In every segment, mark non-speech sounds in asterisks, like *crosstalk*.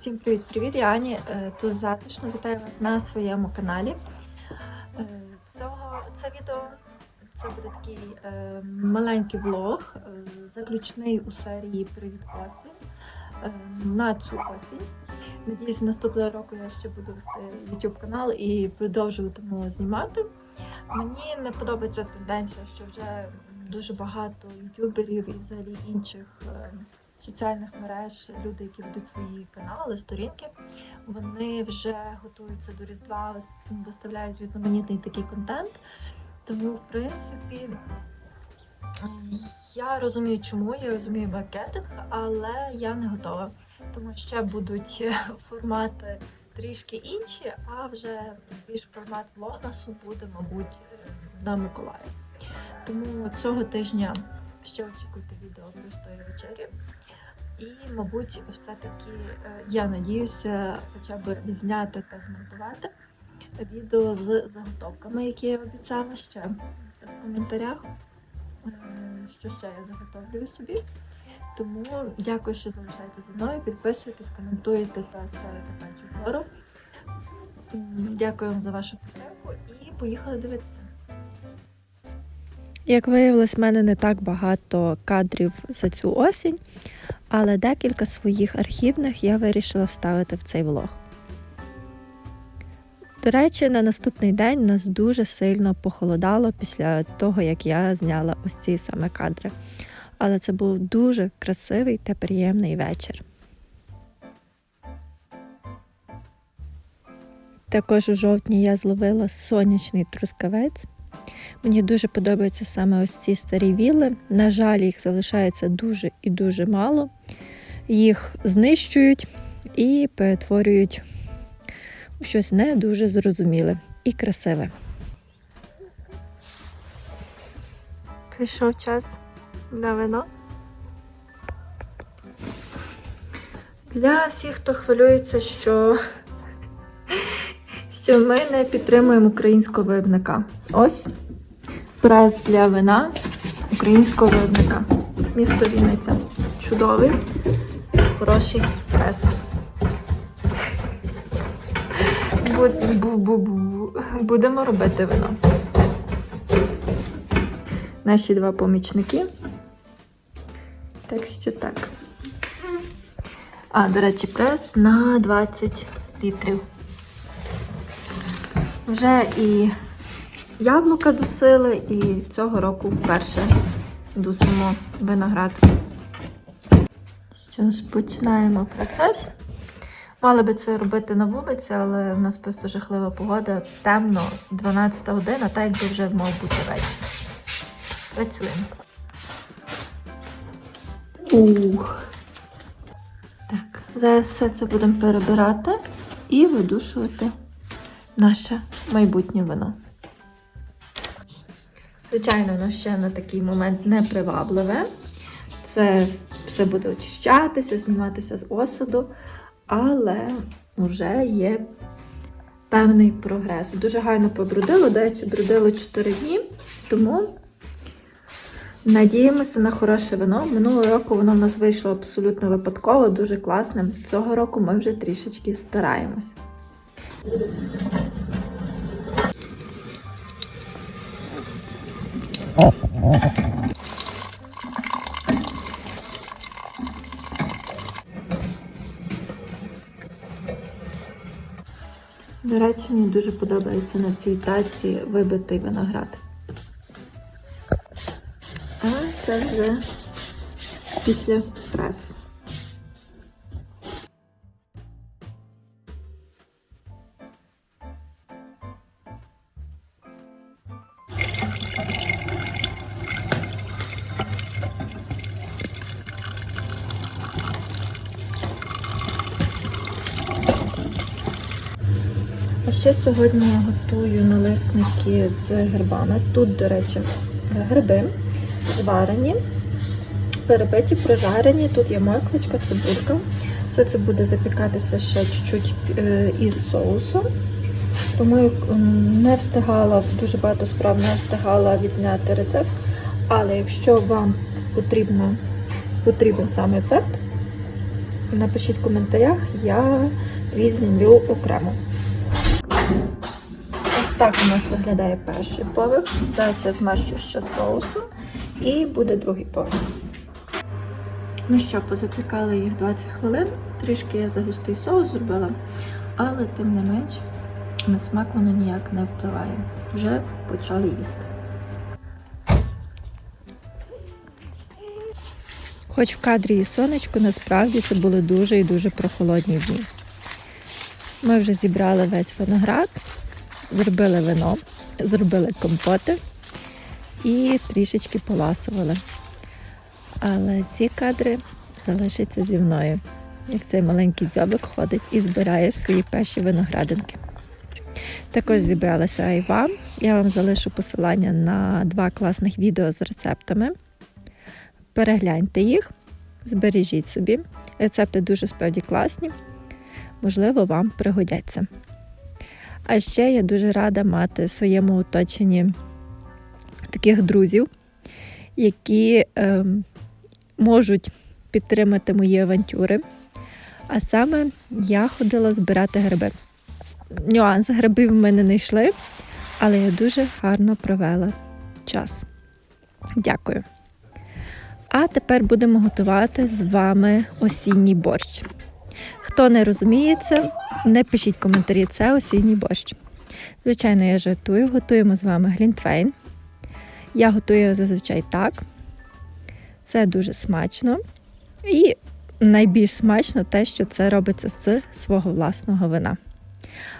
Всім привіт-привіт! Я Ані. Е, Тут затишно вітаю вас на своєму каналі. Е, Цього, це відео це буде такий е, маленький влог, заключний у серії Привіт осінь на цю осінь. Надіюсь, наступного року я ще буду вести YouTube канал і продовжуватиму знімати. Мені не подобається тенденція, що вже дуже багато ютуберів і взагалі інших. Соціальних мереж люди, які ведуть свої канали, сторінки, вони вже готуються до Різдва, вис- виставляють різноманітний такий контент. Тому, в принципі, я розумію, чому, я розумію маркетинг, але я не готова. Тому ще будуть *laughs* формати трішки інші, а вже більш формат влогнасу буде, мабуть, на Миколаїв. Тому цього тижня ще очікуйте відео простої вечері. І, мабуть, все-таки е, я надіюся хоча б відзняти та змонтувати відео з заготовками, які я обіцяла ще в коментарях, е, що ще я заготовлюю собі. Тому дякую, що залишаєтеся зі мною, підписуйтесь, коментуєте та ставите пальці вгору. Дякую вам за вашу підтримку і поїхали дивитися. Як виявилось, в мене не так багато кадрів за цю осінь, але декілька своїх архівних я вирішила вставити в цей влог. До речі, на наступний день нас дуже сильно похолодало після того, як я зняла ось ці саме кадри. Але це був дуже красивий та приємний вечір. Також у жовтні я зловила сонячний трускавець. Мені дуже подобаються саме ось ці старі вілли. На жаль, їх залишається дуже і дуже мало. Їх знищують і перетворюють у щось не дуже зрозуміле і красиве. Прийшов час на вино. Для всіх, хто хвилюється, що, що ми не підтримуємо українського виробника. Ось прес для вина українського виробника. Місто Вінниця. Чудовий, хороший прес. Бу- бу- бу- бу- Будемо робити вино наші два помічники. Так що так. А, до речі, прес на 20 літрів. Вже і яблука досили, і цього року вперше дусимо виноград. Що ж, починаємо процес. Мали би це робити на вулиці, але в нас просто жахлива погода. Темно, 12 година, так якби вже мав бути вечір. Працюємо. Ух. Так, зараз все це будемо перебирати і видушувати наше майбутнє вино. Звичайно, воно ще на такий момент не привабливе. Це все буде очищатися, зніматися з осаду, але вже є певний прогрес. Дуже гарно побрудило, до речі, брудило 4 дні, тому Надіємося на хороше вино. Минулого року воно в нас вийшло абсолютно випадково, дуже класним. Цього року ми вже трішечки стараємось. До речі, мені дуже подобається на цій таці вибитий виноград. А це вже після пресу. А ще сьогодні я готую налисники з грибами. Тут, до речі, гриби зварені, перебиті, прожарені. Тут є морквочка, цибулька. Все це буде запікатися ще чуть-чуть е, із соусом. Тому я не встигала, дуже багато справ не встигала відзняти рецепт. Але якщо вам потрібно, потрібен сам рецепт, напишіть в коментарях, я відзнімлю окремо. Ось так у нас виглядає перший поверх. Зараз я змащу ще соусом і буде другий поверх. Ну що, позапікали їх 20 хвилин. Трішки я загустий соус зробила, але тим не менш на смак воно ніяк не впливає. Вже почали їсти. Хоч в кадрі і сонечко, насправді це були дуже і дуже прохолодні дні. Ми вже зібрали весь виноград, зробили вино, зробили компоти і трішечки поласували. Але ці кадри залишаться зі мною, як цей маленький дзьобик ходить і збирає свої перші виноградинки. Також зібралася айва. Я вам залишу посилання на два класних відео з рецептами. Перегляньте їх, збережіть собі. Рецепти дуже справді класні, можливо, вам пригодяться. А ще я дуже рада мати в своєму оточенні таких друзів, які ем, можуть підтримати мої авантюри. А саме я ходила збирати гриби. Нюанс грибів в мене не йшли, але я дуже гарно провела час. Дякую. А тепер будемо готувати з вами осінній борщ. Хто не розуміє це, не пишіть коментарі, це осінній борщ. Звичайно, я жартую, готуємо з вами глінтвейн. Я готую його зазвичай так. Це дуже смачно. І найбільш смачно те, що це робиться з свого власного вина.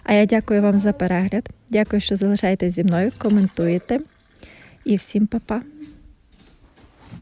А я дякую вам за перегляд. Дякую, що залишаєтесь зі мною, коментуєте. І всім па-па!